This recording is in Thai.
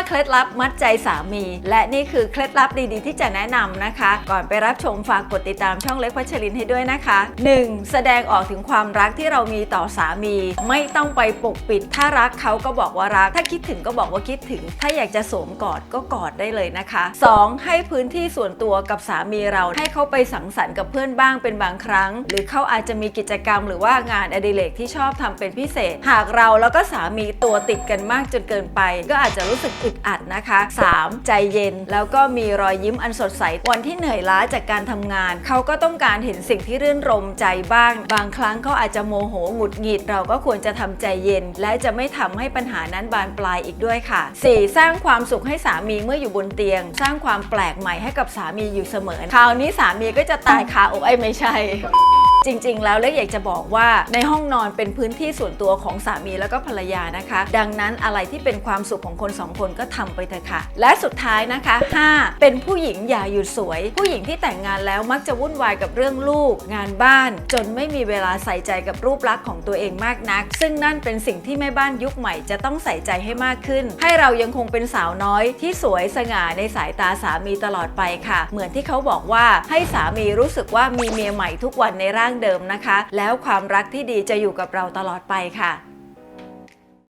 5 เคล็ดลับมัดใจสามี และนี่คือเคล็ดลับดีๆ ที่จะแนะนำนะคะ ก่อนไปรับชมฝากกดติดตามช่องเล็กพัชรินให้ด้วยนะคะ 1. แสดงออกถึงความรักที่เรามีต่อสามี ไม่ต้องไปปกปิด ถ้ารักเขาก็บอกว่ารัก ถ้าคิดถึงก็บอกว่าคิดถึง ถ้าอยากจะสวมกอดก็กอดได้เลยนะคะ 2. ให้พื้นที่ส่วนตัวกับสามีเราให้เขาไปสังสรรค์กับเพื่อนบ้างเป็นบางครั้ง หรือเขาอาจจะมีกิจกรรม หรือว่างานอดิเรกที่ชอบทำเป็นพิเศษ หากเราแล้วก็สามีตัวติดกันมากจนเกินไป ก็อาจจะรู้สึกอึดอัดนะคะ 3. ใจเย็น แล้วก็มีรอยยิ้มอันสดใส วันที่เหนื่อยล้าจากการทำงาน เขาก็ต้องการเห็นสิ่งที่รื่นรมใจบ้าง บางครั้งเขาอาจจะโมโหหงุดหงิด เราก็ควรจะทำใจเย็น และจะไม่ทำให้ปัญหานั้นบานปลายอีกด้วยค่ะ 4. สร้างความสุขให้สามีเมื่ออยู่บนเตียง สร้างความแปลกใหม่ให้กับสามีอยู่เสมอ คราวนี้สามีก็จะตายคาอกไอ้ไม่ใช่ จริง ๆ แล้วเล็กอยากจะบอกว่าในห้องนอนเป็นพื้นที่ส่วนตัวของสามีแล้วก็ภรรยานะคะ ดังนั้นอะไรที่เป็นความสุขของคนสองคนก็ทำไปเถอะค่ะ และสุดท้ายนะคะ 5. เป็นผู้หญิงอย่าหยุดสวย ผู้หญิงที่แต่งงานแล้วมักจะวุ่นวายกับเรื่องลูก งานบ้าน จนไม่มีเวลาใส่ใจกับรูปลักษณ์ของตัวเองมากนัก ซึ่งนั่นเป็นสิ่งที่แม่บ้านยุคใหม่จะต้องใส่ใจให้มากขึ้น ให้เรายังคงเป็นสาวน้อยที่สวยสง่าในสายตาสามีตลอดไปค่ะ เหมือนที่เขาบอกว่าให้สามีรู้สึกว่ามีเมียใหม่ทุกวันในร่างเดิมนะคะ แล้วความรักที่ดีจะอยู่กับเราตลอดไปค่ะ